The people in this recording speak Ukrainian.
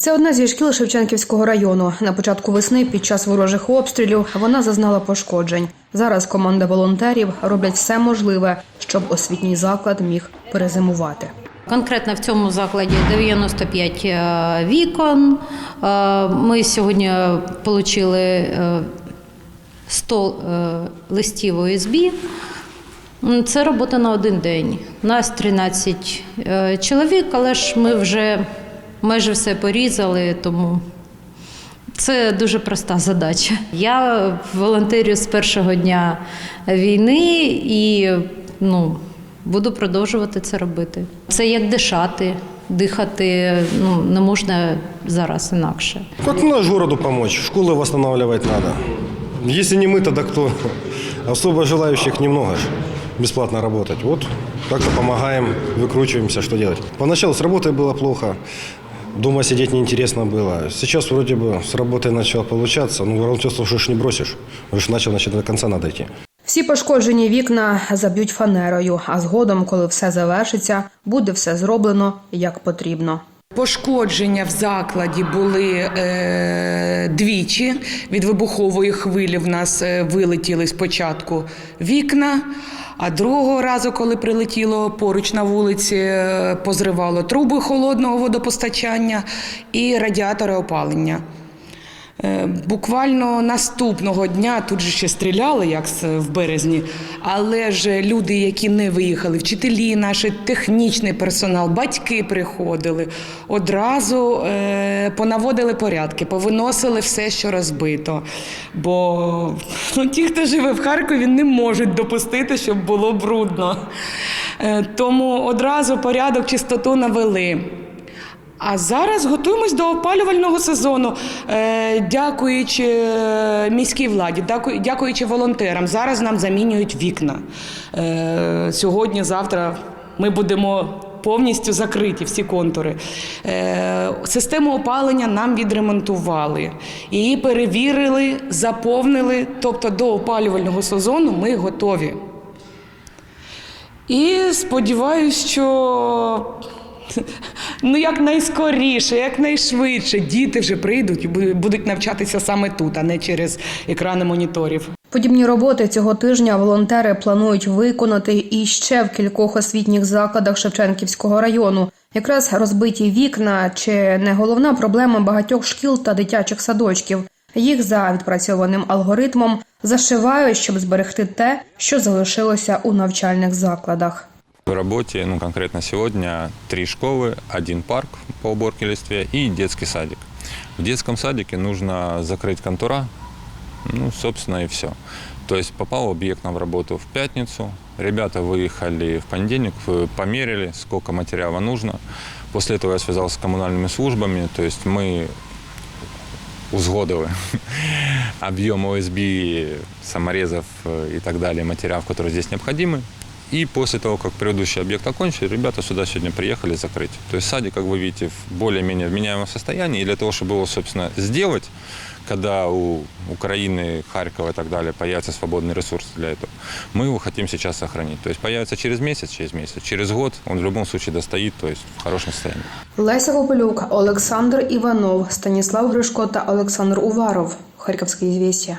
Це одна зі шкіл Шевченківського району. На початку весни під час ворожих обстрілів вона зазнала пошкоджень. Зараз команда волонтерів роблять все можливе, щоб освітній заклад міг перезимувати. Конкретно в цьому закладі 95 е, вікон. Е, Ми сьогодні отримали 100 е, листів ОСБ. Це робота на один день. Нас 13 е, чоловік, але ж ми вже майже все порізали, тому це дуже проста задача. Я волонтерю з першого дня війни і ну, буду продовжувати це робити. Це як дишати, дихати ну, не можна зараз інакше. Как наш городу помочь? Школы восстанавливать надо. Если не мы, тогда кто? Особо желающих немного ж бесплатно работать. Вот как-то помогаем, выкручиваемся, что делать. Поначалу с работой было плохо, дома сидеть неинтересно было. Сейчас вроде бы с работой начало получаться, но волонтерство уже не бросишь. Уже начал, значит, до конца надо идти. Всі пошкоджені вікна заб'ють фанерою, а згодом, коли все завершиться, буде все зроблено як потрібно. Пошкодження в закладі були е, двічі. Від вибухової хвилі в нас е, вилетіли спочатку вікна, а другого разу, коли прилетіло поруч на вулиці, е, позривало труби холодного водопостачання і радіатори опалення. Е, Буквально наступного дня тут же ще стріляли, як в березні, але ж люди, які не виїхали, вчителі, наші технічний персонал, батьки приходили, одразу е, понаводили порядки, повиносили все, що розбито. Бо ну, ті, хто живе в Харкові, не можуть допустити, щоб було брудно. Е, тому одразу порядок, чистоту навели. А зараз готуємось до опалювального сезону, Е, дякуючи е, міській владі, дякуючи волонтерам. Зараз нам замінюють вікна. Е, Сьогодні, завтра ми будемо повністю закриті всі контури. Систему опалення нам відремонтували. Її перевірили, заповнили. Тобто до опалювального сезону ми готові. І сподіваюся, що ну якнайскоріше, якнайшвидше діти вже прийдуть і будуть навчатися саме тут, а не через екрани моніторів. Подібні роботи цього тижня волонтери планують виконати і ще в кількох освітніх закладах Шевченківського району. Якраз розбиті вікна чи не головна проблема багатьох шкіл та дитячих садочків. Їх за відпрацьованим алгоритмом зашивають, щоб зберегти те, що залишилося у навчальних закладах. В работе, ну конкретно сегодня, три школы, один парк по уборке листве и детский садик. В детском садике нужно закрыть контура, ну, собственно, и все. То есть попал объект нам в работу в пятницу, ребята выехали в понедельник, померили, сколько материала нужно. После этого я связался с коммунальными службами, то есть мы узгодили объем ОСБ, саморезов э, и так далее, материалов, которые здесь необходимы. И после того, как предыдущий объект окончили, ребята сюда сегодня приехали закрыть. То есть садик, как вы видите, в более-менее вменяемом состоянии. И для того, чтобы его, собственно, сделать, когда у Украины, Харькова и так далее появятся свободные ресурсы для этого, мы его хотим сейчас сохранить. То есть появится через месяц, через месяц, через год, он в любом случае достоит, то есть в хорошем состоянии. Леся Гопелюк, Олександр Іванов, Станіслав Гришко та Олександр Уваров. Харківське звістя.